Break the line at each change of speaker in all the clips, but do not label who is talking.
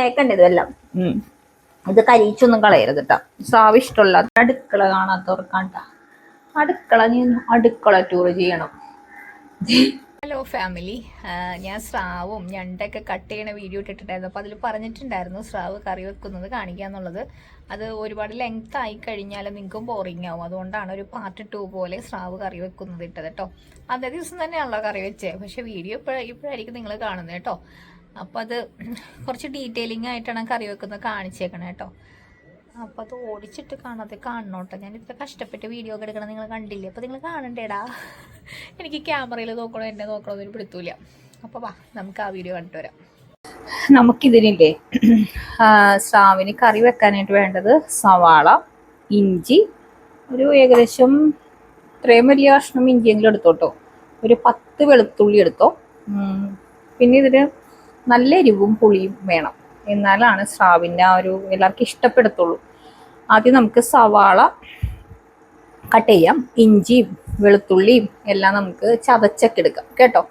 വൃത്തിയാക്കണ്ട ഇതെല്ലാം ഇത് കരിച്ചൊന്നും കളയരുത് കേട്ടോ സ്രാവ് ഇഷ്ടമുള്ള അടുക്കള കാണാത്തവർക്കാണ്ട. അടുക്കള നീ അടുക്കള ടൂർ ചെയ്യണം.
ഹലോ ഫാമിലി ഞാൻ സ്രാവും ഞണ്ടൊക്കെ കട്ട് ചെയ്യണ വീഡിയോ ഇട്ടിട്ടുണ്ടായിരുന്നു. അപ്പോൾ അതിൽ പറഞ്ഞിട്ടുണ്ടായിരുന്നു സ്രാവ് കറി വെക്കുന്നത് കാണിക്കുക എന്നുള്ളത്. അത് ഒരുപാട് ലെങ്ത് ആയി കഴിഞ്ഞാൽ നിങ്ങൾക്കും ബോറിംഗ് ആവും. അതുകൊണ്ടാണ് ഒരു പാർട്ട് ടു പോലെ സ്രാവ് കറി വെക്കുന്നത് ഇട്ടത് കേട്ടോ അതേ ദിവസം തന്നെയാണല്ലോ കറി വെച്ചേ. പക്ഷേ വീഡിയോ ഇപ്പോഴ ഇപ്പോഴായിരിക്കും നിങ്ങൾ കാണുന്നത് കേട്ടോ അപ്പോൾ അത് കുറച്ച് ഡീറ്റെയിലിംഗ് ആയിട്ടാണ് കറി വെക്കുന്നത് കാണിച്ചേക്കണേ കേട്ടോ. അപ്പോൾ അത് ഓടിച്ചിട്ട് കാണാതെ കാണണോട്ടോ. ഞാൻ ഇത്ര കഷ്ടപ്പെട്ട് വീഡിയോ ഒക്കെ എടുക്കണം നിങ്ങൾ കണ്ടില്ലേ? അപ്പോൾ നിങ്ങൾ കാണണ്ടേടാ. എനിക്ക് ക്യാമറയിൽ നോക്കണോ എന്നെ നോക്കണോ എന്നൊരു പിടുത്തൂല അപ്പോൾ വാ നമുക്ക് ആ വീഡിയോ കണ്ടിട്ട് വരാം.
നമുക്കിതിനില്ലേ? സ്രാവിന് കറി വെക്കാനായിട്ട് വേണ്ടത് സവാള ഇഞ്ചി ഒരു ഏകദേശം ഇത്രയും വലിയ കഷ്ണം ഇഞ്ചിയെങ്കിലും എടുത്തോട്ടോ. ഒരു പത്ത് വെളുത്തുള്ളി എടുത്തോ. പിന്നെ ഇതിന് നല്ല എരിവും പുളിയും വേണം. എന്നാലാണ് സ്രാവിന്റെ ആ ഒരു എല്ലാവർക്കും ഇഷ്ടപ്പെടത്തുള്ളൂ. ആദ്യം നമുക്ക് സവാള കട്ട് ചെയ്യാം. ഇഞ്ചിയും വെളുത്തുള്ളിയും എല്ലാം നമുക്ക് ചതച്ചൊക്കെ എടുക്കാം. കേട്ടോ?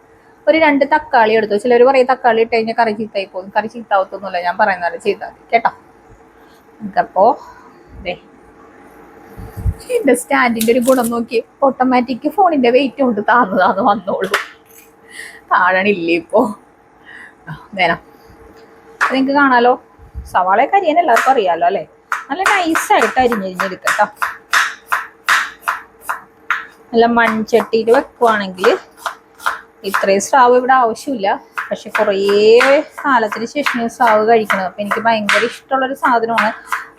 ഒരു രണ്ട് തക്കാളി എടുത്തു? ചിലർ പറയും തക്കാളി ഇട്ട് കഴിഞ്ഞാൽ കറി ചീത്തായി പോകും. കറി ചീത്താവത്തൊന്നുമില്ല ഞാൻ പറയുന്നത് ചെയ്താൽ കേട്ടോ? നമുക്കപ്പോ ദേ എന്റെ സ്റ്റാൻഡിന്റെ ഒരു ഗുണം നോക്കി. ഓട്ടോമാറ്റിക് ഫോണിന്റെ വെയിറ്റ് കൊണ്ട് താന്നതാന്ന് വന്നോളൂ. താഴണില്ലേ ഇപ്പോ? നേരം നിങ്ങൾക്ക് കാണാലോ? സവാളയൊക്കെ അരിയാൻ എല്ലാവർക്കും അറിയാലോ അല്ലേ? നല്ല നൈസായിട്ട് അരിഞ്ഞരിഞ്ഞെടുക്കട്ടോ നല്ല മൺചട്ടിയിൽ വെക്കുവാണെങ്കിൽ ഇത്രയും സ്രാവ് ഇവിടെ ആവശ്യമില്ല. പക്ഷെ കുറേ കാലത്തിന് ശേഷം സ്രാവ് കഴിക്കണത്. അപ്പം എനിക്ക് ഭയങ്കര ഇഷ്ടമുള്ളൊരു സാധനമാണ്.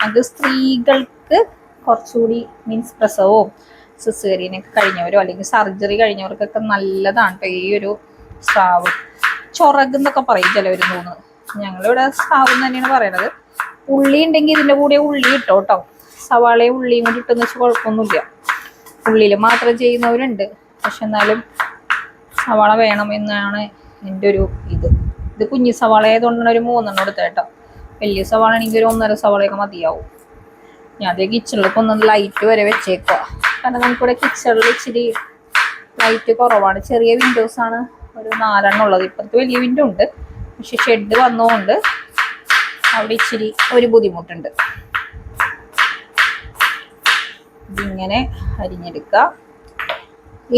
അത് സ്ത്രീകൾക്ക് കുറച്ചുകൂടി മീൻസ് പ്രസവവും സിസേറിയനൊക്കെ കഴിഞ്ഞവരോ അല്ലെങ്കിൽ സർജറി കഴിഞ്ഞവർക്കൊക്കെ നല്ലതാണ് ഈ ഒരു സ്രാവ്. ചൊറക് എന്നൊക്കെ പറയും ചിലവർ തോന്നുന്നത് ഞങ്ങളിവിടെ സ്രാവ് തന്നെയാണ് പറയണത്. ഉള്ളി ഉണ്ടെങ്കിൽ ഇതിന്റെ കൂടെ ഉള്ളി ഇട്ടോ കേട്ടോ സവാളയും ഉള്ളിയും കൂടി ഇട്ടെന്ന് വെച്ചാൽ കുഴപ്പമൊന്നുമില്ല. ഉള്ളിയിൽ മാത്രം ചെയ്യുന്നവരുണ്ട്. പക്ഷെ എന്നാലും സവാള വേണം എന്നാണ് എന്റെ ഒരു ഇത്. ഇത് കുഞ്ഞു സവാള ആയതുകൊണ്ടാണ് ഒരു മൂന്നെണ്ണം എടുത്തത് കേട്ടോ. വലിയ സവാള ആണെങ്കിൽ ഒരു ഒന്നര സവാളയൊക്കെ മതിയാവും. ഞാൻ അതേ കിച്ചണിലേക്ക് ഒന്ന് ലൈറ്റ് വരെ വെച്ചേക്കുക കാരണം നമുക്കിവിടെ കിച്ചണിൽ ഇച്ചിരി ലൈറ്റ് കുറവാണ്. ചെറിയ വിൻഡോസ് ആണ്. ഒരു നാലെണ്ണം ഉള്ളത്. ഇപ്പുറത്ത് വലിയ വിൻഡോ ഉണ്ട്. പക്ഷെ ഷെഡ് വന്നതുകൊണ്ട് അവിടെ ഇച്ചിരി ഒരു ബുദ്ധിമുട്ടുണ്ട്. ഇതിങ്ങനെ അരിഞ്ഞെടുക്കുക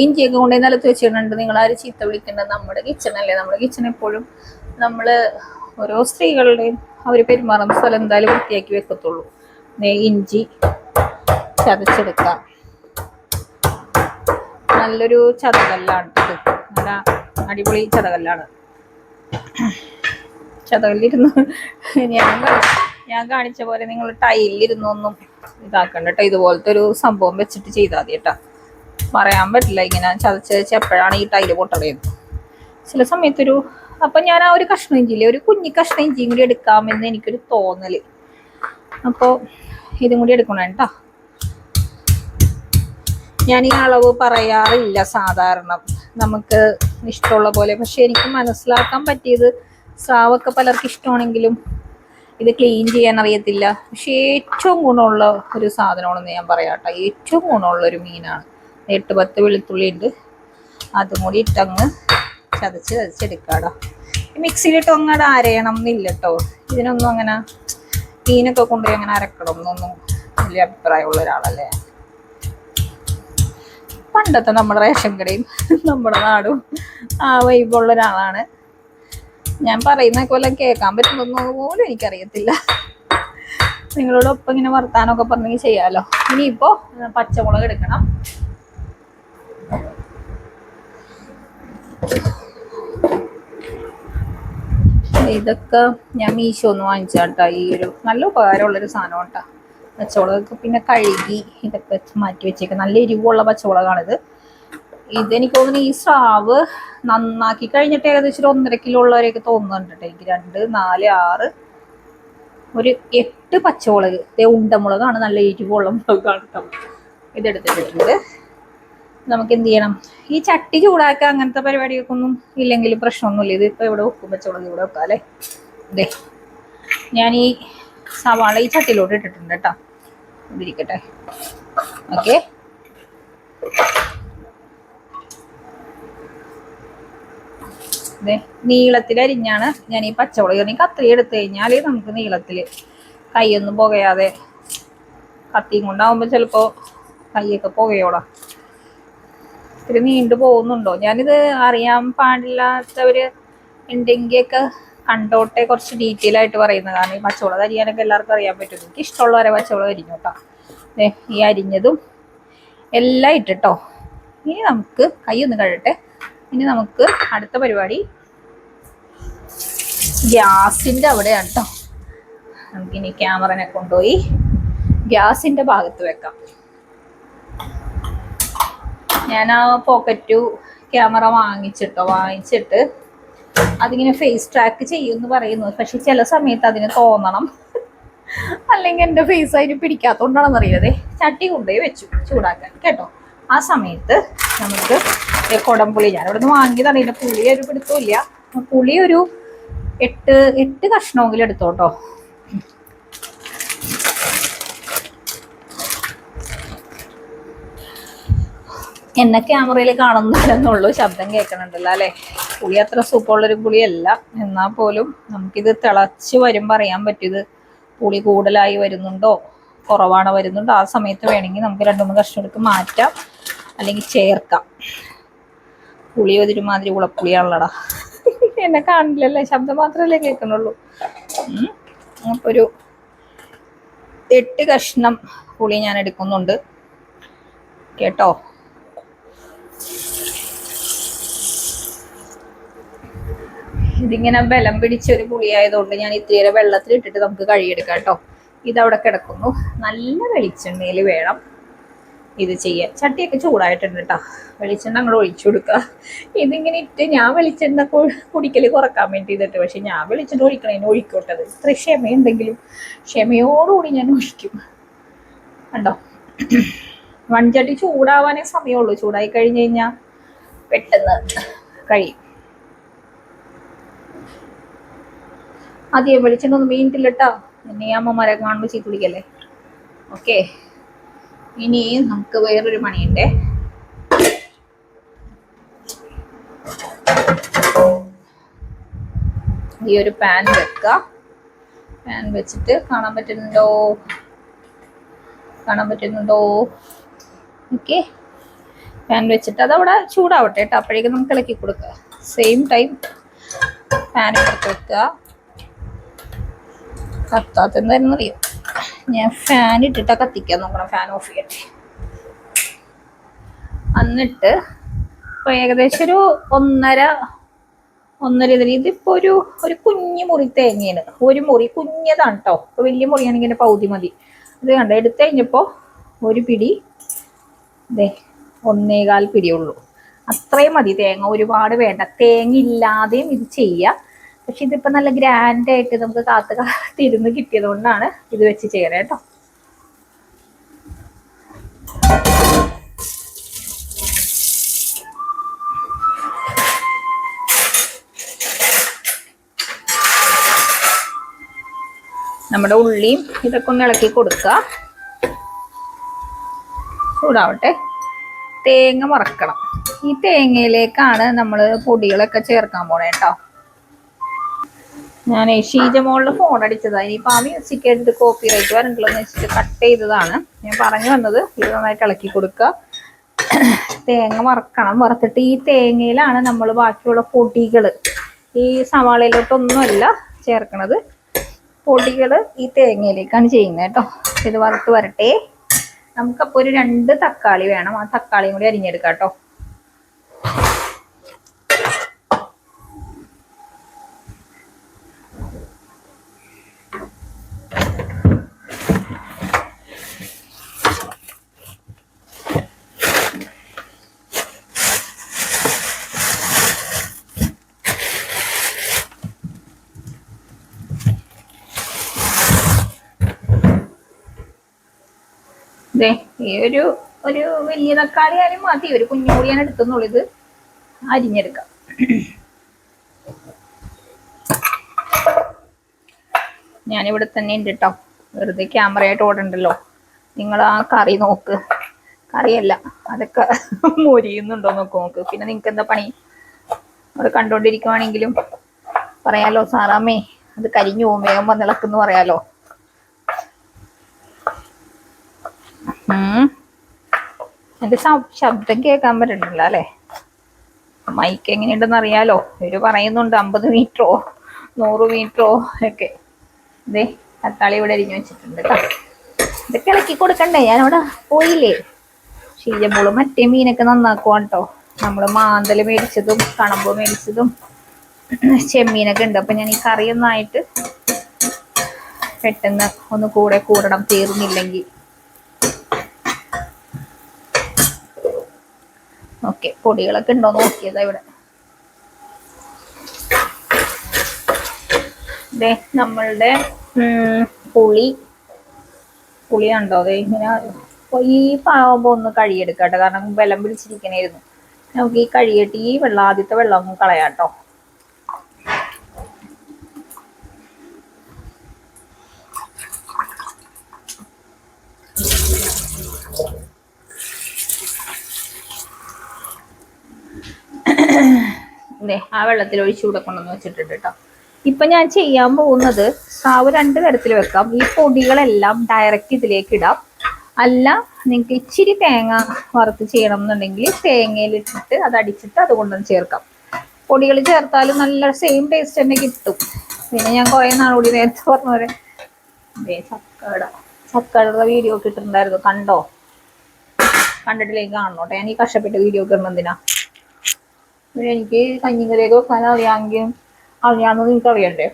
ഇഞ്ചിയൊക്കെ കൊണ്ടുപോയി നിലത്ത് വെച്ചിട്ടുണ്ട്. നിങ്ങൾ ആര് ചീത്ത വിളിക്കേണ്ടത്? നമ്മുടെ കിച്ചണല്ലേ നമ്മുടെ കിച്ചൺ എപ്പോഴും നമ്മൾ ഓരോ സ്ത്രീകളുടെയും അവർ പെരുമാറുന്ന സ്ഥലം എന്തായാലും വൃത്തിയാക്കി വെക്കത്തുള്ളൂ. ഇഞ്ചി ചതച്ചെടുക്കാം. നല്ലൊരു ചതകല്ലാണ് ഇത്. നല്ല അടിപൊളി ചതകല്ലാണ്. ചതകല്ലിരുന്ന്. ഞാൻ ഞാൻ കാണിച്ച പോലെ നിങ്ങൾ ടൈലിരുന്നൊന്നും ഇതാക്കണ്ട കേട്ടോ ഇതുപോലത്തെ ഒരു സംഭവം വെച്ചിട്ട് ചെയ്താൽ മതി പറയാൻ പറ്റില്ല ഇങ്ങനെ ചതച്ച് എപ്പോഴാണ് ഈ ടൈൽ പൊട്ടണത് ചില സമയത്തൊരു അപ്പം ഞാൻ ആ ഒരു കഷ്ണം ഇഞ്ചിയില്ലേ ഒരു കുഞ്ഞി കഷ്ണം ഇഞ്ചിയും കൂടി എടുക്കാമെന്ന് എനിക്കൊരു തോന്നൽ. അപ്പോൾ ഇതും കൂടി എടുക്കണം കേട്ടോ ഞാൻ ഈ അളവ് പറയാറില്ല സാധാരണ. നമുക്ക് ഇഷ്ടമുള്ള പോലെ. പക്ഷെ എനിക്ക് മനസ്സിലാക്കാൻ പറ്റിയത് സാവൊക്കെ പലർക്കും ഇഷ്ടമാണെങ്കിലും ഇത് ക്ലീൻ ചെയ്യാൻ അറിയത്തില്ല. പക്ഷെ ഏറ്റവും ഗുണമുള്ള ഒരു സാധനമാണെന്ന് ഞാൻ പറയാട്ടോ ഏറ്റവും ഗുണമുള്ള ഒരു മീനാണ്. എട്ട് പത്ത് വെളുത്തുള്ളി ഉണ്ട്. അതും കൂടി ഇട്ടങ്ങ് ചതച്ച് ചതച്ചെടുക്കാടാ മിക്സിയിലിട്ട് അങ്ങോട്ട് അരയണം എന്നില്ല കേട്ടോ. ഇതിനൊന്നും അങ്ങനെ മീനൊക്കെ കൊണ്ടുപോയി അങ്ങനെ അരക്കണം എന്നൊന്നും വലിയ അഭിപ്രായമുള്ള ഒരാളല്ലേ. പണ്ടത്തെ നമ്മുടെ റേഷൻ കടയും നമ്മുടെ നാടും ആ വൈബുള്ള ഒരാളാണ്. ഞാൻ പറയുന്ന പോലെ കേൾക്കാൻ പറ്റുന്നൊന്നും പോലും എനിക്കറിയത്തില്ല. നിങ്ങളോടൊപ്പം ഇങ്ങനെ വർത്താനൊക്കെ പറഞ്ഞെങ്കിൽ ചെയ്യാലോ? ഇനിയിപ്പോ പച്ചമുളക് എടുക്കണം. ഇതൊക്കെ ഞാൻ മീശോ ഒന്ന് വാങ്ങിച്ചാട്ടാ ഈ ഒരു നല്ല ഉപകാരമുള്ളൊരു സാധനം കേട്ടാ പച്ചമുളകൊക്കെ പിന്നെ കഴുകി ഇതൊക്കെ മാറ്റി വെച്ചേക്കും. നല്ല എരിവുള്ള പച്ചമുളകാണിത്. ഇതെനിക്ക് തോന്നുന്നു ഈ സ്രാവ് നന്നാക്കി കഴിഞ്ഞിട്ട് ഏകദേശം ഒരു ഒന്നര കിലോ ഉള്ളവരെയൊക്കെ തോന്നുന്നുണ്ട് എനിക്ക് രണ്ട് നാല് ആറ്. ഒരു എട്ട് പച്ചമുളക്. ഇതേ ഉണ്ടമുളകാണ് നല്ല എരിവുള്ള മുളകാണ് കേട്ടോ. ഇതെടുത്തിട്ടുണ്ട്. നമുക്ക് എന്ത് ചെയ്യണം? ഈ ചട്ടി ചൂടാക്കുക അങ്ങനത്തെ പരിപാടിയൊക്കെ ഒന്നും ഇല്ലെങ്കിൽ പ്രശ്നമൊന്നുമില്ല. ഇതിപ്പോൾ ഇവിടെ വെക്കും പച്ചമുളക് ഇവിടെ വെക്കാം അല്ലേ? ദേ ഞാൻ ഈ സവാള ഈ ചട്ടിയിലോട്ട് ഇട്ടിട്ടുണ്ട് കേട്ടോ. ഇതിരിക്കട്ടെ. ഓക്കെ അരിഞ്ഞാണ് ഞാൻ ഈ പച്ചമുളക് ഈ കത്രി എടുത്തു കഴിഞ്ഞാൽ നമുക്ക് നീളത്തിൽ കൈയൊന്നും പുകയാതെ കത്തിയും കൊണ്ടാവുമ്പോൾ ചിലപ്പോൾ കൈയൊക്കെ പുകയോളാം. ഇത്തിരി നീണ്ടു പോകുന്നുണ്ടോ? ഞാനിത് അറിയാൻ പാടില്ലാത്തവര് ഉണ്ടെങ്കിലൊക്കെ കണ്ടോട്ടെ കുറച്ച് ഡീറ്റെയിൽ ആയിട്ട് പറയുന്നത്. കാരണം ഈ പച്ചമുളക് അരിയാനൊക്കെ എല്ലാവർക്കും അറിയാൻ പറ്റും. എനിക്ക് ഇഷ്ടമുള്ളവരെ പച്ചമുളക് അരിഞ്ഞു കേട്ടോ. ഈ അരിഞ്ഞതും എല്ലാം ഇട്ടിട്ടോ. ഇനി നമുക്ക് കൈ ഒന്ന് കഴട്ടെ ഇനി നമുക്ക് അടുത്ത പരിപാടി ഗ്യാസിന്റെ അവിടെയാണ് കേട്ടോ. നമുക്കിനി ക്യാമറനെ കൊണ്ടുപോയി ഗ്യാസിന്റെ ഭാഗത്ത് വെക്കാം. ഞാൻ ആ പോക്കറ്റു ക്യാമറ വാങ്ങിച്ചിട്ടോ. വാങ്ങിച്ചിട്ട് അതിങ്ങനെ ഫേസ് ട്രാക്ക് ചെയ്യുമെന്ന് പറയുന്നു. പക്ഷെ ചില സമയത്ത് അതിന് തോന്നണം. അല്ലെങ്കിൽ എന്റെ ഫേസ് അതിന് പിടിക്കാത്തതുകൊണ്ടാണെന്ന് അറിയാതെ ചട്ടി കൊണ്ടുപോയി വെച്ചു ചൂടാക്കാൻ കേട്ടോ. ആ സമയത്ത് നമുക്ക് കുടം പുളി ഞാൻ ഇവിടെ നിന്ന് വാങ്ങിയതാണ്. ഇതിന്റെ പുളി ഒരു പിടുത്തമില്ല പുളി ഒരു എട്ട് എട്ട് കഷ്ണമെങ്കിലും എടുത്തോട്ടോ. എന്നെ ക്യാമറയിൽ കാണുന്നില്ലെന്നുള്ളൂ ശബ്ദം കേൾക്കണുണ്ടല്ലോ അല്ലേ? പുളി അത്ര സൂപ്പുള്ളൊരു പുളിയല്ല. എന്നാൽ പോലും നമുക്കിത് തിളച്ച് വരുമ്പോൾ അറിയാൻ പറ്റിയത് പുളി കൂടുതലായി വരുന്നുണ്ടോ? കുറവാണ് വരുന്നുണ്ടോ? ആ സമയത്ത് വേണമെങ്കിൽ നമുക്ക് രണ്ട് മൂന്ന് കഷ്ണം എടുത്ത് മാറ്റാം. അല്ലെങ്കിൽ ചേർക്കാം. പുളി ഒരുമാതിരി ഉളപ്പുളിയാണല്ലടാ. എന്നെ കാണില്ലല്ലേ? ശബ്ദം മാത്രമല്ലേ കേൾക്കുന്നുള്ളൂ ഉം. അപ്പൊ ഒരു എട്ട് കഷ്ണം പുളി ഞാൻ എടുക്കുന്നുണ്ട്. കേട്ടോ? ഇതിങ്ങനെ ബലം പിടിച്ച ഒരു പുളിയായതുകൊണ്ട് ഞാൻ ഇത്തിരി വെള്ളത്തിൽ ഇട്ടിട്ട് നമുക്ക് കഴുകിയെടുക്കാം കേട്ടോ. ഇതവിടെ കിടക്കുന്നു. നല്ല വെളിച്ചെണ്ണയിൽ വേണം ഇത് ചെയ്യാൻ. ചട്ടിയൊക്കെ ചൂടായിട്ടുണ്ട് കേട്ടോ. വെളിച്ചെണ്ണ അങ്ങോട്ട് ഒഴിച്ചു കൊടുക്കുക. ഇതിങ്ങനെ ഇട്ട് ഞാൻ വെളിച്ചെണ്ണ കുടിക്കൽ കുറയ്ക്കാൻ വേണ്ടി ഇതിട്ട് പക്ഷെ ഞാൻ വെളിച്ചെണ്ണ ഒഴിക്കണതിന് ഒഴിക്കോട്ടത് ഇത്ര ക്ഷമയുണ്ടെങ്കിലും ക്ഷമയോടുകൂടി ഞാൻ ഒഴിക്കും. കണ്ടോ? വൺചട്ടി ചൂടാവാനേ സമയമുള്ളൂ. ചൂടായി കഴിഞ്ഞ് കഴിഞ്ഞാൽ പെട്ടെന്ന് കഴിയും. അധികം വെളിച്ചെണ്ണ ഒന്നും വീണിട്ടില്ലട്ടോ എന്നെ ഈ അമ്മമാരെ കാണുമ്പോൾ ചീത്ത വിളിക്കല്ലേ? ഓക്കെ. ഇനി നമുക്ക് വേറൊരു പണിയുണ്ടേ. ഈ ഒരു പാൻ വെക്കുക പാൻ വെച്ചിട്ട് കാണാൻ പറ്റുന്നുണ്ടോ? കാണാൻ പറ്റുന്നുണ്ടോ? ഓക്കെ. പാൻ വെച്ചിട്ട് അതവിടെ ചൂടാവട്ടെ കേട്ടോ അപ്പോഴേക്കും നമുക്ക് ഇളക്കി കൊടുക്കുക സെയിം ടൈം പാൻ എടുത്ത് വെക്കുക കത്താത്തെന്തായിരുന്നറിയോ? ഞാൻ ഫാൻ ഇട്ടിട്ടാ കത്തിക്കാൻ നോക്കണം ഫാൻ ഓഫ് ചെയ്യട്ടെ. എന്നിട്ട് ഇപ്പൊ ഏകദേശം ഒരു ഒന്നര ഒന്നര ഇതിൽ ഇതിപ്പോ ഒരു ഒരു കുഞ്ഞു മുറി തേങ്ങയാണ്. ഒരു മുറി കുഞ്ഞതാണ് കേട്ടോ ഇപ്പൊ വലിയ മുറിയാണെങ്കിൽ പൗതി മതി. ഇത് കണ്ട? എടുത്തു കഴിഞ്ഞപ്പോ ഒരു പിടി ദേ ഒന്നേകാൽ പിടിയുള്ളൂ അത്രയും മതി തേങ്ങ ഒരുപാട് വേണ്ട. തേങ്ങ ഇല്ലാതെയും ഇത് ചെയ്യാം. പക്ഷെ ഇതിപ്പോ നല്ല ഗ്രാൻഡ് ആയിട്ട് നമുക്ക് കാത്ത് കാത്തിരുന്ന് കിട്ടിയത് കൊണ്ടാണ് ഇത് വെച്ച് ചെയ്യണേ കേട്ടോ. നമ്മുടെ ഉള്ളിയും ഇതൊക്കെ ഒന്ന് ഇളക്കി കൊടുക്കുക ചൂടാവട്ടെ. തേങ്ങ മറക്കണം ഈ തേങ്ങയിലേക്കാണ് നമ്മൾ പൊടികളൊക്കെ ചേർക്കാൻ പോണേ കേട്ടോ. ഞാൻ ഷീജമോളിൽ ഫോൺ അടിച്ചതാണ് ഇനിയിപ്പോൾ ആ മ്യൂസിക് എടുത്ത് കോപ്പി റൈറ്റ് വരണ്ടല്ലോ എന്ന് വെച്ചിട്ട് കട്ട് ചെയ്തതാണ്. ഞാൻ പറഞ്ഞു വന്നത് ഇത് നന്നായിട്ട് ഇളക്കി കൊടുക്കുക തേങ്ങ വറക്കണം. വറുത്തിട്ട് ഈ തേങ്ങയിലാണ് നമ്മൾ ബാക്കിയുള്ള പൊടികൾ ഈ സവാളയിലോട്ടൊന്നുമല്ല ചേർക്കണത്. പൊടികൾ ഈ തേങ്ങയിലേക്കാണ് ചെയ്യുന്നത് കേട്ടോ. ഇത് വറുത്ത് വരട്ടെ. നമുക്കപ്പോൾ ഒരു രണ്ട് തക്കാളി വേണം. ആ തക്കാളിയും കൂടി അരിഞ്ഞെടുക്കാം കേട്ടോ ദേ ഈ ഒരു ഒരു വലിയ തക്കാളി ആയാലും മതി. ഒരു കുഞ്ഞു കൂടി ഞാൻ ഇത്. അരിഞ്ഞെടുക്കാം. ഞാനിവിടെ തന്നെ ഉണ്ട് കേട്ടോ വെറുതെ ക്യാമറയായിട്ട് ഓടണ്ടല്ലോ. നിങ്ങൾ ആ കറി നോക്ക്. കറിയല്ല. അതൊക്കെ മൊരിയുന്നുണ്ടോ നോക്ക് നോക്ക്. പിന്നെ നിങ്ങൾക്ക് എന്താ പണി? അവിടെ കണ്ടോണ്ടിരിക്കുവാണെങ്കിലും പറയാലോ സാറാമ്മേ അത് കരിഞ്ഞു പോകും. വേഗം വന്നിളക്കെന്ന് പറയാലോ. എന്റെ ശബ്- ശബ്ദം കേൾക്കാൻ പറ്റണില്ല അല്ലേ? മൈക്ക് എങ്ങനെയുണ്ടെന്ന് അറിയാലോ. ഇവർ പറയുന്നുണ്ട് അമ്പത് മീറ്ററോ നൂറ് മീറ്ററോ ഒക്കെ. ഇതേ തക്കാളി ഇവിടെ അരിഞ്ഞു വെച്ചിട്ടുണ്ട് കേട്ടോ ഇതൊക്കെ ഇളക്കി കൊടുക്കണ്ടേ? ഞാനവിടെ പോയില്ലേ? ഷീജമ്പൂൾ മറ്റേ മീനൊക്കെ നന്നാക്കുവാണ് കേട്ടോ നമ്മൾ മാന്തൽ മേടിച്ചതും കണമ്പ് മേടിച്ചതും ചെമ്മീനൊക്കെ ഉണ്ട്. അപ്പൊ ഞാൻ ഈ കറിയൊന്നായിട്ട് പെട്ടെന്ന് ഒന്ന് കൂടെ കൂടണം തീർന്നില്ലെങ്കിൽ. ഓക്കെ പൊടികളൊക്കെ ഉണ്ടോ നോക്കിയതാ ഇവിടെ. നമ്മളുടെ പുളി. പുളി ഉണ്ടോ അതെ ഇങ്ങനെ ഈ പാവുമ്പോ ഒന്ന് കഴുകിയെടുക്കട്ടെ. കാരണം വെള്ളം പിടിച്ചിരിക്കണായിരുന്നു നമുക്ക് ഈ കഴുകിയിട്ട് ഈ വെള്ളം ആദ്യത്തെ വെള്ളം ഒന്ന് കളയാട്ടോ. ദേ, ആ വെള്ളത്തിൽ ഒഴിച്ചു കൂടെ കൊണ്ടുവന്ന് വെച്ചിട്ടുണ്ട് കേട്ടോ ഇപ്പൊ ഞാൻ ചെയ്യാൻ പോകുന്നത് സ്രാവ് രണ്ട് തരത്തിൽ വെക്കാം. ഈ പൊടികളെല്ലാം ഡയറക്റ്റ് ഇതിലേക്ക് ഇടാം. അല്ല നിങ്ങൾക്ക് ഇച്ചിരി തേങ്ങ വറുത്ത് ചെയ്യണം എന്നുണ്ടെങ്കിൽ തേങ്ങയിലിട്ടിട്ട് അത് അടിച്ചിട്ട് അത് കൊണ്ടുവന്ന് ചേർക്കാം. പൊടികൾ ചേർത്താലും നല്ല സെയിം ടേസ്റ്റ് തന്നെ കിട്ടും. പിന്നെ ഞാൻ കുറേ നാളുകൂടി നേരത്തെ പറഞ്ഞ പോലെ ചക്കട. ചക്കടയുടെ വീഡിയോ ഒക്കെ ഇട്ടിട്ടുണ്ടായിരുന്നു. കണ്ടോ? കണ്ടിട്ടില്ലെങ്കിൽ കാണണോട്ടെ. ഞാൻ ഈ കഷ്ടപ്പെട്ട് വീഡിയോ ഒക്കെ എന്തിനാ? എനിക്ക് കഞ്ഞിക്കറിയൊക്കെ വെക്കാൻ അറിയാമെങ്കിലും അറിയാമെന്ന് എനിക്ക് അറിയണ്ടേ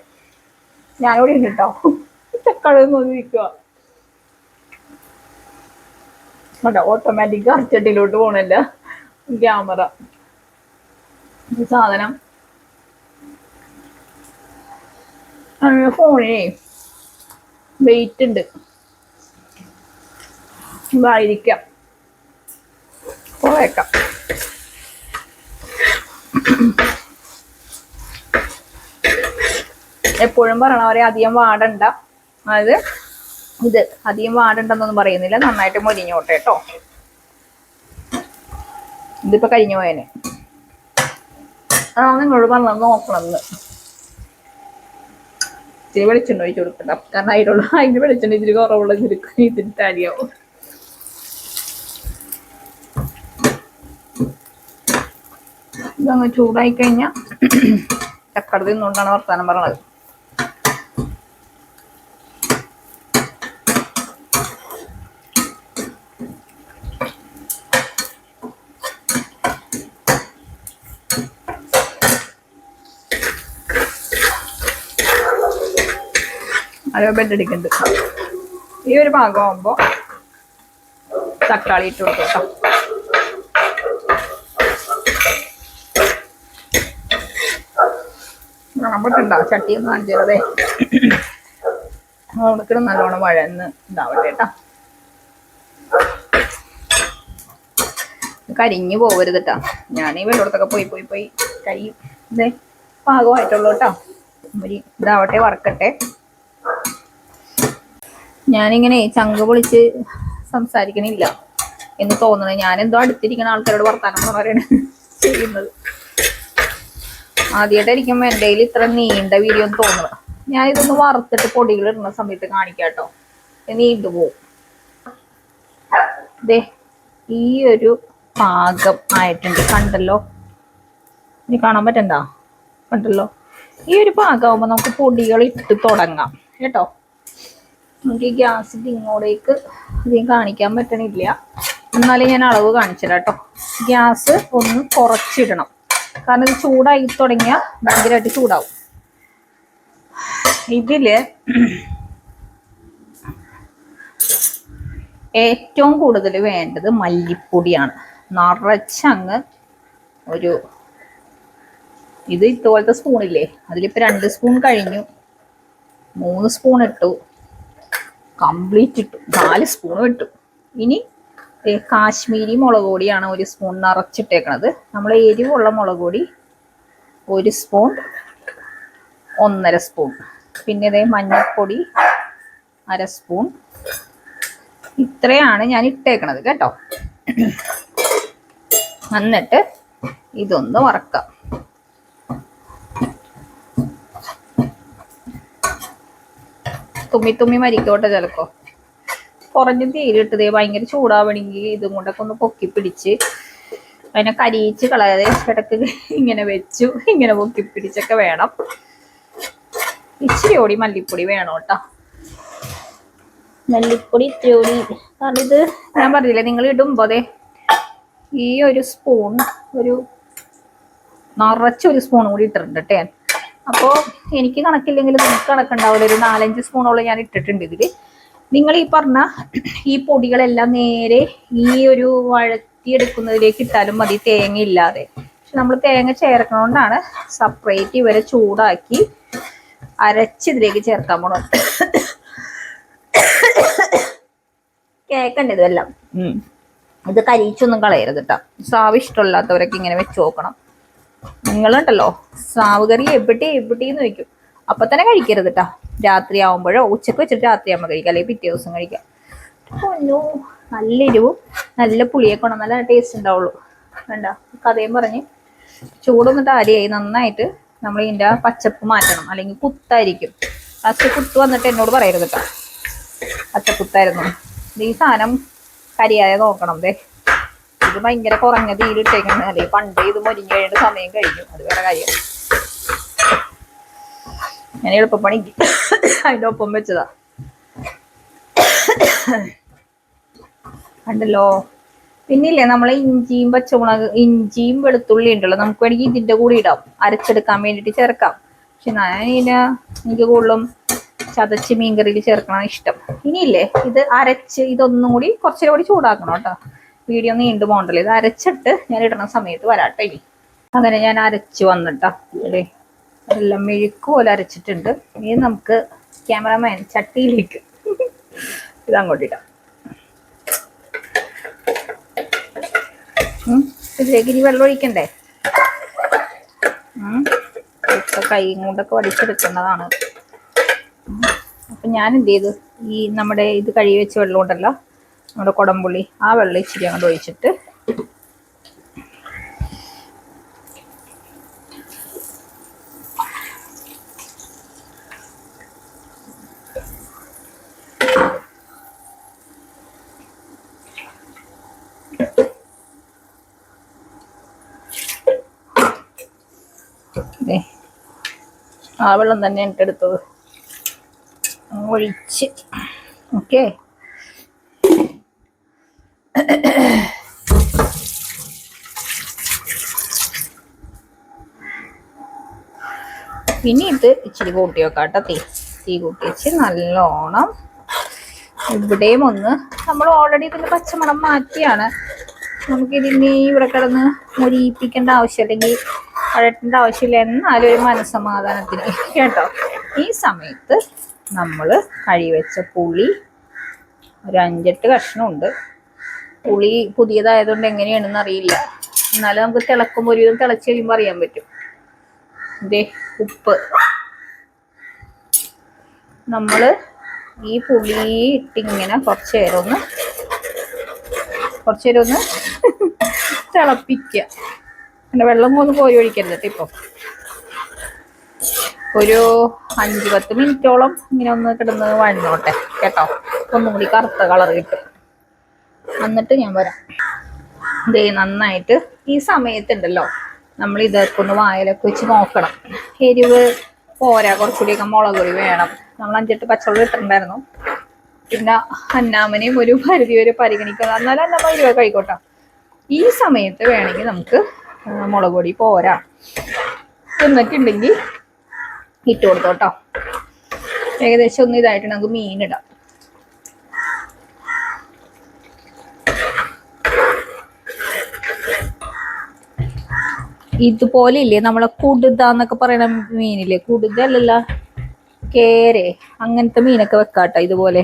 ഞാനിവിടെ ഉണ്ട് കേട്ടോ ചക്കട നോക്കിക്കുക കേട്ടോ ഓട്ടോമാറ്റിക് അർച്ചട്ടിലോട്ട് പോണല്ല ക്യാമറ. സാധനം. ഫോണിനെ വെയിറ്റ് ഉണ്ട്. ഇതായിരിക്കാം. കുറേക്കാം എപ്പോഴും പറയണ പോലെ അധികം വാടണ്ട. അതായത് ഇത് അധികം വാടണ്ടെന്നൊന്നും പറയുന്നില്ല നന്നായിട്ട് മൊരിഞ്ഞോട്ടെ കേട്ടോ ഇതിപ്പോ കഴിഞ്ഞു പോയനെ. അതാണ് നിങ്ങളോട് പറഞ്ഞത് നോക്കണമെന്ന് ഇച്ചിരി വെളിച്ചെണ്ണ ഒഴിച്ചു കൊടുക്കണ്ട. കാരണം അതിലുള്ള അതിന് വെളിച്ചെണ്ണ ഇച്ചിരി കുറവുള്ള ഇതിരി ഇതിന് താരിയാവും ഇതങ്ങ് ചൂടായി കഴിഞ്ഞാൽ ചക്കടത്തിൽ തിന്നുകൊണ്ടാണ് വർത്താനം പറയണത്. ബെഡ് അടിക്കുന്നുണ്ട് ഈ ഒരു ഭാഗമാകുമ്പോൾ തക്കാളി ഇട്ട് കൊടുക്കും നമുക്കുണ്ടോ ചട്ടി ഒന്ന് കാണിച്ചതേ ഉണക്കണം നല്ലോണം വഴന്ന് ഇതാവട്ടെ കേട്ടോ. കരിഞ്ഞു പോകരുത് കേട്ടോ. ഞാൻ ഈ വെള്ളത്തൊക്കെ പോയി പോയി പോയി കരിയും ഇതേ പാകമായിട്ടുള്ളൂ കേട്ടോ. ഒരു ഇതാവട്ടെ വറക്കട്ടെ. ഞാനിങ്ങനെ ചങ്ക് പൊളിച്ച് സംസാരിക്കണില്ല എന്ന് തോന്നണേ. ഞാൻ എന്തോ അടുത്തിരിക്കുന്ന ആൾക്കാരോട് വർത്താനം പറയണ ചെയ്യുന്നത്. ആദ്യമായിട്ടായിരിക്കും എന്റെ കയ്യിൽ ഇത്ര നീണ്ട വീഡിയോ എന്ന് തോന്നുന്നത് ഞാൻ ഇതൊന്ന് വറുത്തിട്ട് പൊടികൾ ഇടുന്ന സമയത്ത് കാണിക്കാം കേട്ടോ. നീണ്ടു പോവും. ദേ ഈ ഒരു പാകം ആയിട്ടുണ്ട്. കണ്ടല്ലോ? ഇനി കാണാൻ പറ്റണ്ട? കണ്ടല്ലോ? ഈ ഒരു പാകമാകുമ്പോൾ നമുക്ക് പൊടികൾ ഇട്ട് തുടങ്ങാം. കേട്ടോ? നമുക്ക് ഈ ഗ്യാസ് ഇങ്ങോട്ടേക്ക് അധികം കാണിക്കാൻ പറ്റണില്ല. എന്നാലും ഞാൻ അളവ് കാണിച്ചില്ല കേട്ടോ. ഗ്യാസ് ഒന്ന് കുറച്ചിടണം. കാരണം ഇത് ചൂടായി തുടങ്ങിയ ഭയങ്കരമായിട്ട് ചൂടാവും. ഇതിൽ ഏറ്റവും കൂടുതൽ വേണ്ടത് മല്ലിപ്പൊടിയാണ്. നിറച്ചങ്ങ് ഒരു ഇത് ഇതുപോലത്തെ സ്പൂണില്ലേ? അതിലിപ്പോൾ രണ്ട് സ്പൂൺ കഴിഞ്ഞു. മൂന്ന് സ്പൂൺ ഇട്ടു. കംപ്ലീറ്റ് ഇട്ടു. നാല് സ്പൂൺ ഇട്ടു. ഇനി കാശ്മീരി മുളക് പൊടിയാണ് ഒരു സ്പൂൺ നിറച്ചിട്ടേക്കണത്. നമ്മൾ എരിവുള്ള മുളക് പൊടി ഒരു സ്പൂൺ ഒന്നര സ്പൂൺ. പിന്നെ ഇതേ മഞ്ഞൾപ്പൊടി അര സ്പൂൺ. ഇത്രയാണ് ഞാൻ ഇട്ടേക്കണത് കേട്ടോ. എന്നിട്ട് ഇതൊന്ന് വറക്കാം. തുമ്മി തുമ്മി മരിക്കോട്ടെ ചിലക്കോ കുറഞ്ഞ തീരിട്ടത് ഭയങ്കര ചൂടാവണമെങ്കിൽ ഇതും കൊണ്ടൊക്കെ ഒന്ന് പൊക്കി പിടിച്ച് അതിനെ കരിയിച്ച് കളയാതെ ഇടയ്ക്ക് ഇങ്ങനെ വെച്ചു ഇങ്ങനെ പൊക്കി പിടിച്ചൊക്കെ വേണം. ഇച്ചിരി ഓടി മല്ലിപ്പൊടി വേണം കേട്ടോ. മല്ലിപ്പൊടി ഇത്തിരി ഓടി കാരണം ഇത് ഞാൻ പറഞ്ഞില്ലേ നിങ്ങൾ ഇടുമ്പോ അതെ ഈ ഒരു സ്പൂൺ ഒരു നിറച്ചൊരു സ്പൂൺ കൂടി ഇട്ടിട്ടുണ്ട് കേട്ടോ അപ്പോ അപ്പോൾ എനിക്ക് കണക്കില്ലെങ്കിൽ നിങ്ങൾക്ക് കണക്കുണ്ടാവില്ല ഒരു നാലഞ്ച് സ്പൂണോളം ഞാൻ ഇട്ടിട്ടുണ്ട് ഇതിൽ നിങ്ങൾ ഈ പറഞ്ഞ ഈ പൊടികളെല്ലാം നേരെ ഈ ഒരു വഴത്തിയെടുക്കുന്നതിലേക്ക് ഇട്ടാലും മതി തേങ്ങ ഇല്ലാതെ പക്ഷെ നമ്മൾ തേങ്ങ ചേർക്കണോണ്ടാണ് സെപ്പറേറ്റ് ഇവരെ ചൂടാക്കി അരച്ച് ഇതിലേക്ക് ചേർക്കാൻ പോണത്. കേക്കണ്ട ഇതെല്ലാം. ഇത് കരിച്ചൊന്നും കളയരുത് കേട്ടോ സാവ് ഇഷ്ടമില്ലാത്തവരൊക്കെ ഇങ്ങനെ വെച്ച് നോക്കണം. നിങ്ങളുണ്ടല്ലോ സാവ് കറി എവിടെ എവിടെയെന്ന് വെക്കും. അപ്പൊ തന്നെ കഴിക്കരുത് കേട്ടോ രാത്രി ആവുമ്പോഴോ ഉച്ചയ്ക്ക് വെച്ചിട്ട് രാത്രി കഴിക്കാം അല്ലെങ്കിൽ പിറ്റേ ദിവസം കഴിക്കാം. പൊന്നു നല്ല എരിവും നല്ല പുളിയൊക്കെ ഉണ്ടോ നല്ല ടേസ്റ്റ് ഉണ്ടാവുള്ളൂ. വേണ്ട കഥയും പറഞ്ഞ്. ചൂടൊന്നിട്ട് താരിയായി നന്നായിട്ട് നമ്മൾ ഇതിന്റെ പച്ചപ്പ് മാറ്റണം. അല്ലെങ്കിൽ കുത്തായിരിക്കും ലാസ്റ്റ് കുത്ത് വന്നിട്ട് എന്നോട് പറയരുത് കേട്ടോ പച്ചക്കുത്തായിരുന്നു ഈ സാധനം കരിയായ നോക്കണം ദേ. ഇത് ഭയങ്കര കുറഞ്ഞ തീയിലിട്ടേക്കാണ് അല്ലെങ്കിൽ പണ്ട് ഇത് മുരിഞ്ഞു കഴിയേണ്ട സമയം കഴിഞ്ഞു. അത് വേറെ കാര്യം. ഞാൻ പണി അതിന്റെ ഒപ്പം വെച്ചതാ. കണ്ടല്ലോ? പിന്നില്ലേ നമ്മളെ ഇഞ്ചിയും പച്ചമുളക് ഇഞ്ചിയും വെളുത്തുള്ളി ഉണ്ടല്ലോ. നമുക്ക് വേണമെങ്കിൽ ഇതിന്റെ കൂടെ ഇടാം. അരച്ചെടുക്കാൻ വേണ്ടിട്ട് ചേർക്കാം. പക്ഷെ ഞാൻ ഇതിനെ എനിക്ക് കൂടുതലും ചതച്ച് മീൻകറിയിൽ ചേർക്കണം ഇഷ്ടം. ഇനിയില്ലേ ഇത് അരച്ച് ഇതൊന്നും കൂടി കുറച്ചും കൂടി ചൂടാക്കണം കേട്ടോ. വീഡിയോ നീണ്ടു പോകണ്ടല്ലോ. ഇത് അരച്ചിട്ട് ഞാൻ ഇടണ സമയത്ത് വരാട്ടെ ഇനി. അങ്ങനെ ഞാൻ അരച്ച് വന്നിട്ടാ. അല്ലേ? എല്ലാം മെഴുക്ക് പോലെ അരച്ചിട്ടുണ്ട് ഇനി നമുക്ക് ക്യാമറമാൻ ചട്ടിയിലേക്ക് ഇത് അങ്ങോട്ട് ഇടാം ഉം. ഇതിലേക്ക് ഇനി വെള്ളം ഒഴിക്കണ്ടേ. ഇപ്പൊ കൈ കൊണ്ടൊക്കെ വടിച്ചെടുക്കേണ്ടതാണ് അപ്പൊ ഞാൻ എന്ത് ചെയ്തു ഈ നമ്മുടെ ഇത് കഴുകി വെച്ച വെള്ളം ഉണ്ടല്ലോ നമ്മുടെ കുടംപുള്ളി ആ വെള്ളം ഇച്ചിരി അങ്ങോട്ട് ഒഴിച്ചിട്ട് ദേ, ആ വെള്ളം തന്നെ എനിക്ക് എടുത്തത്. ഒഴിച്ച്. ഓക്കെ. ഇനി ഇത് ഇച്ചിരി കൂട്ടി വെക്കാം കേട്ടോ തീ തീ കൂട്ടി വെച്ച് നല്ലോണം ഇവിടെയും ഒന്ന് നമ്മൾ ഓൾറെഡി ഇതിന്റെ പച്ചമണം മാറ്റിയാണ്. നമുക്ക് ഇതിനി ഇവിടെ കിടന്ന് മൊരിയിപ്പിക്കേണ്ട ആവശ്യം വഴറ്റേണ്ട ആവശ്യമില്ല എന്നാലും ഒരു മനസ്സമാധാനത്തിന്. കേട്ടോ? ഈ സമയത്ത് നമ്മൾ കഴിവെച്ച പുളി ഒരു അഞ്ചെട്ട് കഷ്ണമുണ്ട്. പുളി പുതിയതായതുകൊണ്ട് എങ്ങനെയാണെന്ന് അറിയില്ല. എന്നാലും നമുക്ക് തിളക്കുമ്പോൾ ഒരുവിധം തിളച്ച് കഴിയുമ്പോൾ അറിയാൻ പറ്റും. ഇതേ ഉപ്പ്. നമ്മൾ ഈ പുളി ഇട്ടിങ്ങനെ കുറച്ച് നേരം ഒന്ന് കുറച്ച് നേരം ഒന്ന് തിളപ്പിക്കുക പിന്നെ വെള്ളം ഒന്ന് കോരി ഒഴിക്കരുത് കേട്ടോ ഒരു അഞ്ച് പത്ത് മിനിറ്റോളം ഇങ്ങനെ ഒന്ന് കിടന്ന് വഴഞ്ഞോട്ടെ കേട്ടോ. ഒന്നും കൂടി കറുത്ത കളർ കിട്ടും. എന്നിട്ട് ഞാൻ വരാം. ദേ നന്നായിട്ട് ഈ സമയത്തുണ്ടല്ലോ. നമ്മൾ ഇതൊക്കെ ഒന്ന് വായലൊക്കെ വെച്ച് നോക്കണം. എരിവ് പോരാ കുറച്ചുകൂടിയൊക്കെ മുളക് പൊടി വേണം. നമ്മൾ അഞ്ചെട്ട് പച്ചവെള്ളം ഇട്ടിട്ടുണ്ടായിരുന്നു. പിന്നെ അന്നാമനെയും ഒരു പരിധി വരെ പരിഗണിക്കുക എന്നാലും അന്നമ്മ ഇരുപത് കഴിക്കോട്ടോ ഈ സമയത്ത് വേണമെങ്കിൽ നമുക്ക് മുളക് പൊടി. പോരാ എന്നിട്ടുണ്ടെങ്കിൽ ഇട്ട് കൊടുത്തോ കേട്ടോ ഏകദേശം ഒന്ന് ഇതായിട്ട് നമുക്ക് മീനിടാം ഇതുപോലെ ഇല്ലേ? നമ്മളെ കുടുത എന്നൊക്കെ പറയണ മീനില്ലേ? കുടുത കേരെ. അങ്ങനത്തെ മീനൊക്കെ വെക്കാട്ടോ ഇതുപോലെ.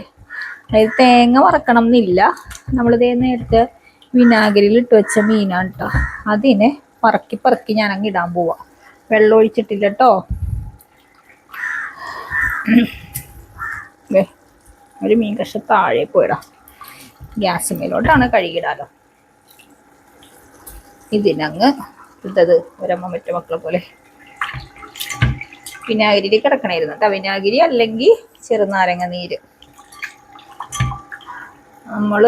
അതായത് തേങ്ങ വറക്കണം എന്നില്ല. നമ്മളിതേ നേരത്തെ വിനാഗിരിയിൽ ഇട്ട് വെച്ച മീനാണ് കേട്ടോ അതിനെ പറക്കി പറക്കി ഞാൻ അങ്ങ് ഇടാൻ പോവാ. വെള്ളം ഒഴിച്ചിട്ടില്ല കേട്ടോ ഒരു മീൻ കഷ താഴെ പോയിടാം. ഗ്യാസ് മേലോട്ടാണ് കഴുകിടാലോ ഇതിനങ്ങ് ഇട്ടത് ഒരമ്മ മറ്റു മക്കളെ പോലെ. വിനാഗിരി കിടക്കണായിരുന്നു കേട്ടോ വിനാഗിരി അല്ലെങ്കിൽ ചെറുനാരങ്ങ നീര്. നമ്മൾ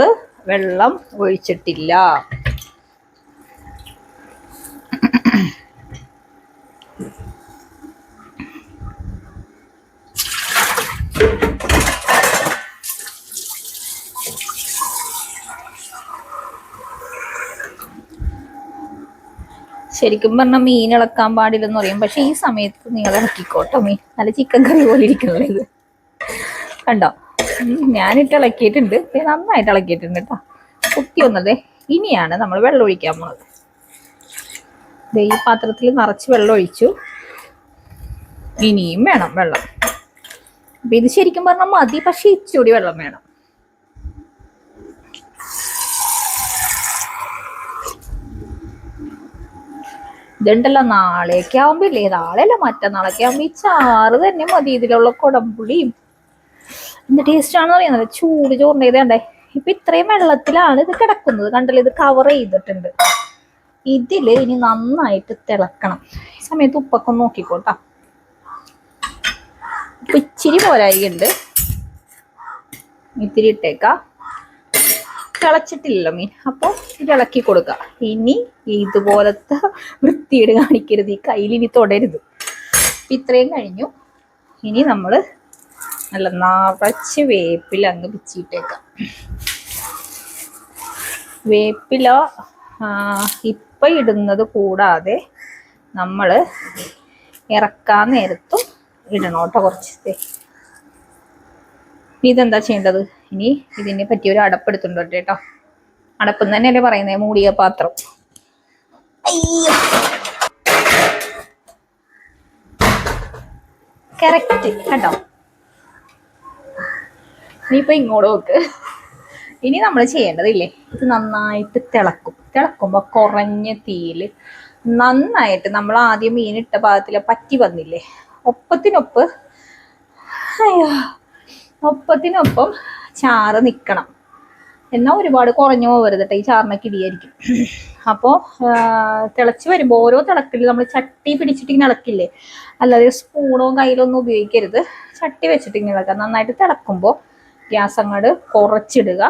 വെള്ളം ഒഴിച്ചിട്ടില്ല. ശരിക്കും പറഞ്ഞാൽ മീൻ ഇളക്കാൻ പാടില്ലെന്ന് പറയും. പക്ഷെ ഈ സമയത്ത് നിങ്ങൾ ഇളക്കിക്കോട്ടോ മീൻ. നല്ല ചിക്കൻ കറി പോലെ ഇരിക്കുന്നത് ഇത്. കണ്ടോ? ഞാനിട്ട് ഇളക്കിയിട്ടുണ്ട്. നന്നായിട്ട് ഇളക്കിയിട്ടുണ്ട് കേട്ടോ കുത്തി വന്നത് ഇനിയാണ് നമ്മൾ വെള്ളം ഒഴിക്കാൻ പോണത്. ഈ പാത്രത്തിൽ നിറച്ച് വെള്ളം ഒഴിച്ചു. ഇനിയും വേണം വെള്ളം. അപ്പൊ ഇത് ശരിക്കും പറഞ്ഞാൽ മതി പക്ഷെ ഇച്ചിരി വെള്ളം വേണം. ഇതുണ്ടല്ലോ നാളേക്ക് ആവുമ്പോ ഇല്ലേ നാളെയല്ല മറ്റന്നാളൊക്കെ ആവുമ്പോ ഈ ചാറ് തന്നെ മതി. ഇതിലുള്ള കുടംപുളിയും. ടേസ്റ്റ് ആണെന്ന് പറയുന്നത് ചൂട് ചോറിന്റെ ഇതേണ്ടേ ഇപ്പൊ ഇത്രയും വെള്ളത്തിലാണ് ഇത് കിടക്കുന്നത്. കണ്ടല്ലോ? ഇത് കവർ ചെയ്തിട്ടുണ്ട്. ഇതിൽ ഇനി നന്നായിട്ട് തിളക്കണം. സമയത്ത് ഉപ്പൊക്കെ നോക്കിക്കോട്ടാ. ഉപ്പ് ഇച്ചിരി പോരായിണ്ട് ഇത്തിരി ഇട്ടേക്കാം. തിളച്ചിട്ടില്ലല്ലോ മീൻ. അപ്പോൾ ഇളക്കി കൊടുക്കുക ഇനി ഇതുപോലത്തെ വൃത്തിയേട് കാണിക്കരുത്. ഈ കയ്യിൽ ഇനി തൊടരുത്. ഇത്രയും കഴിഞ്ഞു. ഇനി നമ്മൾ നല്ല നിറച്ച് വേപ്പില അങ്ങ് പിച്ചിട്ടേക്കാം. വേപ്പില ഇപ്പം ഇടുന്നത് കൂടാതെ നമ്മൾ ഇറക്കാൻ നേരത്തും ഇടണം കേട്ടോ ഇതെന്താ ചെയ്യേണ്ടത്? ഇനി ഇതിനെ പറ്റിയ ഒരു അടപ്പെടുത്തുണ്ടോ കേട്ടോ. അടപ്പെന്ന് തന്നെയല്ലേ പറയുന്നത് മൂടിയ പാത്രം. കറക്റ്റ് കേട്ടോ ഇനിയിപ്പോ ഇങ്ങോട്ട് നോക്ക്. ഇനി നമ്മൾ ചെയ്യേണ്ടതില്ലേ? ഇത് നന്നായിട്ട് തിളക്കും. തിളക്കുമ്പോൾ കുറഞ്ഞ തീയിൽ നന്നായിട്ട് നമ്മൾ ആദ്യം മീനിട്ട ഭാഗത്തിലെ പറ്റി വന്നില്ലേ? ഒപ്പത്തിനൊപ്പ്. അയ്യോ. ഒപ്പത്തിനൊപ്പം ചാറ് നിൽക്കണം എന്നാൽ ഒരുപാട് കുറഞ്ഞു പോകരുത് കേട്ടോ ഈ ചാറിനൊക്കെ ഇടിയായിരിക്കും. അപ്പോൾ തിളച്ച് വരുമ്പോൾ ഓരോ തിളക്കിൽ നമ്മൾ ചട്ടി പിടിച്ചിട്ട് ഇങ്ങനെ ഇളക്കില്ലേ? അല്ലാതെ സ്പൂണോ കയ്യിലോ ഒന്നും ഉപയോഗിക്കരുത്. ചട്ടി വെച്ചിട്ട് ഇങ്ങനെ ഇളക്കുക. നന്നായിട്ട് തിളക്കുമ്പോൾ ഗ്യാസ് അങ്ങോട്ട് കുറച്ചിടുക.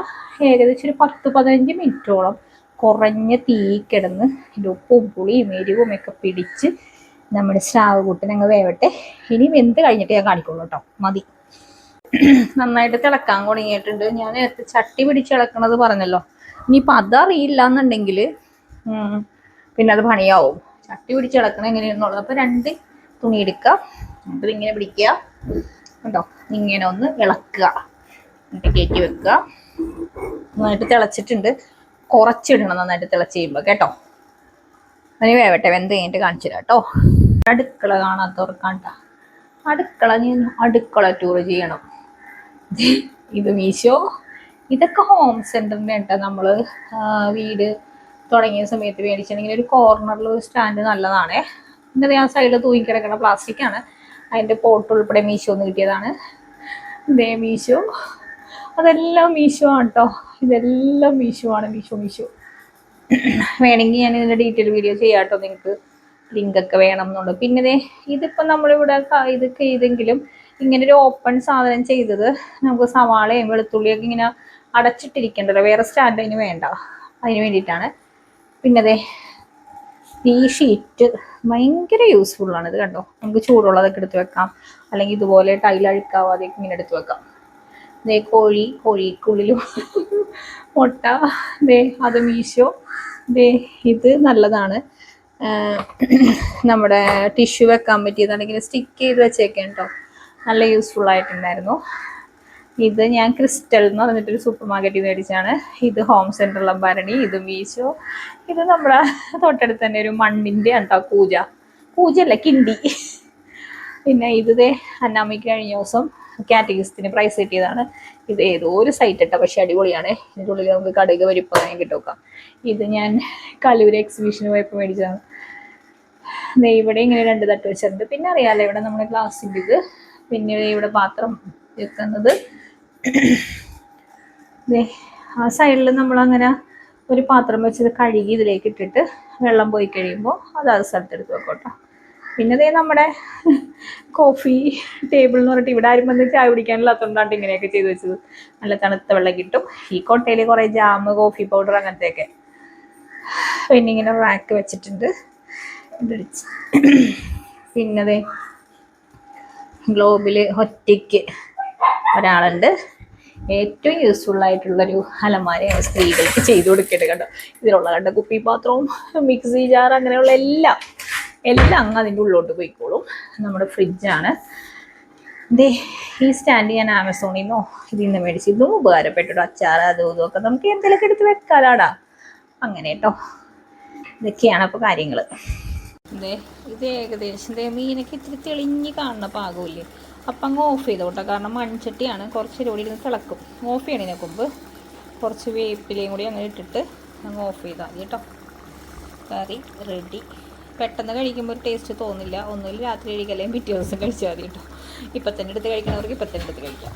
ഏകദേശം ഒരു പത്ത് പതിനഞ്ച് മിനിറ്റോളം കുറഞ്ഞ തീ കിടന്ന് ഇതിന്റെ ഉപ്പും പുളിയും എരിവും ഒക്കെ പിടിച്ച് നമ്മുടെ സ്രാവ് കൂട്ടിനങ്ങ് വേവട്ടെ. ഇനി വെന്ത് കഴിഞ്ഞിട്ട് ഞാൻ കാണിക്കുള്ളൂ കേട്ടോ മതി. നന്നായിട്ട് തിളക്കാൻ തുടങ്ങിയിട്ടുണ്ട്. ഞാൻ നേരത്തെ ചട്ടി പിടിച്ച് ഇളക്കണത് പറഞ്ഞല്ലോ. ഇനിയിപ്പോൾ അതറിയില്ല എന്നുണ്ടെങ്കിൽ പിന്നെ അത് പണിയാവും. ചട്ടി പിടിച്ച് ഇളക്കണം എങ്ങനെയെന്നുള്ളത് അപ്പോൾ രണ്ട് തുണി എടുക്കുക. എന്നിട്ട് ഇങ്ങനെ പിടിക്കുക. കേട്ടോ ഇങ്ങനെ ഒന്ന് ഇളക്കുക. എന്നിട്ട് കയറ്റി വെക്കുക. നന്നായിട്ട് തിളച്ചിട്ടുണ്ട്. കുറച്ചിടണം നന്നായിട്ട് തിളച്ച് ചെയ്യുമ്പോൾ കേട്ടോ? അതിന് വേവട്ടെ. വെന്ത് കഴിഞ്ഞിട്ട് കാണിച്ചു തരാം കേട്ടോ. അടുക്കള കാണാത്തവർക്കാണ്ട അടുക്കള ഞാൻ അടുക്കള ടൂർ ചെയ്യണം. ഇത് മീശോ. ഇതൊക്കെ ഹോം സെന്ററിന്റെ കേട്ടോ നമ്മൾ വീട് തുടങ്ങിയ സമയത്ത് മേടിച്ചിട്ടുണ്ടെങ്കിൽ ഒരു കോർണറിൽ ഒരു സ്റ്റാൻഡ് നല്ലതാണേ. പിന്നെ ഞാൻ സൈഡിൽ തൂങ്ങിക്കിടക്കുന്ന പ്ലാസ്റ്റിക് ആണ്. അതിന്റെ പോട്ട് ഉൾപ്പെടെ മീശോ എന്ന് കിട്ടിയതാണ്. ഇതേ മീശോ. അതെല്ലാം മീശോ ആണ് കേട്ടോ ഇതെല്ലാം മീശോ ആണ്. മീശോ മീശോ. വേണമെങ്കിൽ ഞാൻ ഇതിന്റെ ഡീറ്റെയിൽ വീഡിയോ ചെയ്യാം കേട്ടോ നിങ്ങൾക്ക് ലിങ്കൊക്കെ വേണം എന്നുള്ളൂ പിന്നെ ദേ ഇതിപ്പോൾ നമ്മളിവിടെ ഇതൊക്കെ ഇത് ചെയ്തെങ്കിലും ഇങ്ങനെ ഒരു ഓപ്പൺ സാധനം ചെയ്തത് നമുക്ക് സവാളയും വെളുത്തുള്ളിയൊക്കെ ഇങ്ങനെ അടച്ചിട്ടിരിക്കണ്ടല്ലോ. വേറെ സ്റ്റാൻഡ് അതിന് വേണ്ട. അതിന് വേണ്ടിയിട്ടാണ്. പിന്നെ അതെ ഈ ഷീറ്റ് ഭയങ്കര ആണ്. ഇത് കണ്ടോ? നമുക്ക് ചൂടുള്ളതൊക്കെ എടുത്ത് വെക്കാം. അല്ലെങ്കിൽ ഇതുപോലെ ടൈൽ അഴുക്കാവാതെ ഇങ്ങനെ എടുത്ത് വെക്കാം. ദേ കോഴി കോഴിക്കുള്ളിലും മുട്ട ദേ അത് മീശോ ദേ ഇത് നല്ലതാണ്. നമ്മുടെ ടിഷ്യൂ വെക്കാൻ പറ്റിയതാണെങ്കിൽ സ്റ്റിക്ക് ചെയ്ത് വെച്ചേക്കാം കേട്ടോ. നല്ല യൂസ്ഫുൾ ആയിട്ടുണ്ടായിരുന്നു. ഇത് ഞാൻ ക്രിസ്റ്റൽ എന്ന് പറഞ്ഞിട്ടൊരു സൂപ്പർ മാർക്കറ്റിൽ മേടിച്ചാണ് ഇത് ഹോം സെന്ററിലെ ഭരണി ഇത് മീശോ. ഇത് നമ്മുടെ തൊട്ടടുത്ത് തന്നെ ഒരു മണ്ണിന്റെ കേട്ടോ കൂജ അല്ല കിണ്ടി. പിന്നെ ഇത് ദേ അന്നാമിക്ക് കഴിഞ്ഞ ദിവസം കാറ്റഗിസ്റ്റിന് പ്രൈസ് കിട്ടിയതാണ്. ഇത് ഏതോ ഒരു സൈറ്റ് ഇട്ട പക്ഷേ അടിപൊളിയാണ്. ഇതിന്റെ ഉള്ളിൽ നമുക്ക് കടുക് പരിപ്പ് അങ്ങനെ കിട്ടും ഇത് ഞാൻ കലൂര് എക്സിബിഷന് പോയപ്പോൾ മേടിച്ചതാണ്. ഇവിടെ ഇങ്ങനെ രണ്ട് തട്ട് വെച്ചിട്ടുണ്ട്. പിന്നെ അറിയാമല്ലോ ഇവിടെ നമ്മുടെ ഗ്ലാസിന്റെ ഇത്. പിന്നെ ദേ ഇവിടെ പാത്രം വെക്കുന്നത്. ആ സൈഡിൽ നമ്മൾ അങ്ങനെ ഒരു പാത്രം വെച്ചത് കഴുകി ഇതിലേക്ക് ഇട്ടിട്ട് വെള്ളം പോയി കഴിയുമ്പോൾ അത് അത് സ്ഥലത്ത് എടുത്ത് വെക്കോട്ടോ. പിന്നെ ദേ നമ്മുടെ കോഫി ടേബിൾ എന്ന് പറഞ്ഞിട്ട് ഇവിടെ ആരും വന്ന് ചായ കുടിക്കാനില്ലാത്തതുകൊണ്ടാണ് ഇങ്ങനെയൊക്കെ ചെയ്ത് വെച്ചത്. നല്ല തണുത്ത വെള്ളം കിട്ടും. ഈ കൊട്ടയിൽ കുറേ ജാമ് കോഫി പൗഡർ അങ്ങനത്തെയൊക്കെ പിന്നെ ഇങ്ങനെ റാക്ക് വെച്ചിട്ടുണ്ട്. പിന്നെ ഗ്ലോബിൽ ഒറ്റയ്ക്ക് ഒരാളുണ്ട്. ഏറ്റവും യൂസ്ഫുൾ ആയിട്ടുള്ളൊരു അലമാരയാണ് സ്ത്രീകൾക്ക് ചെയ്തു കൊടുക്കട്ടെ കേട്ടോ ഇതിലുള്ള കണ്ട? കുപ്പി പാത്രവും മിക്സി ജാർ അങ്ങനെയുള്ള എല്ലാം. എല്ലാം അങ്ങ് അതിന്റെ ഉള്ളിലോട്ട് പോയിക്കോളും. നമ്മുടെ ഫ്രിഡ്ജാണ്. ദേ ഈ സ്റ്റാൻഡ് ഞാൻ ആമസോണിൽ നിന്നോ ഇതിൽ നിന്ന് മേടിച്ച് ഇതും ഉപകാരപ്പെട്ടു അച്ചാർ അതും ഇതും ഒക്കെ നമുക്ക് എന്തെങ്കിലുമൊക്കെ എടുത്ത് വെക്കാലാടാ. അങ്ങനെ കേട്ടോ. ഇതൊക്കെയാണ് അപ്പോൾ കാര്യങ്ങൾ ദേ ഇത് ഏകദേശം ദേ മീനൊക്കെ ഇത്തിരി തെളിഞ്ഞ് കാണുന്ന പാകമില്ലേ? അപ്പം അങ്ങ് ഓഫ് ചെയ്തോട്ടെ കാരണം മൺചട്ടിയാണ് കുറച്ച് കൂടി ഇരുന്ന് തിളക്കും. ഓഫ് ചെയ്യണതിനെ മുമ്പ് കുറച്ച് വേപ്പിലയും കൂടി അങ്ങനെ ഇട്ടിട്ട് അങ്ങ് ഓഫ് ചെയ്താൽ മതി കേട്ടോ. കറി റെഡി പെട്ടെന്ന് കഴിക്കുമ്പോൾ ഒരു ടേസ്റ്റ് തോന്നില്ല. ഒന്നുമില്ല രാത്രി കഴിക്കല്ലെങ്കിൽ പിറ്റേ ദിവസം കഴിച്ചാൽ മതി കേട്ടോ. ഇപ്പം തന്നെ എടുത്ത് കഴിക്കണവർക്ക് ഇപ്പം തന്നെ എടുത്ത് കഴിക്കാം.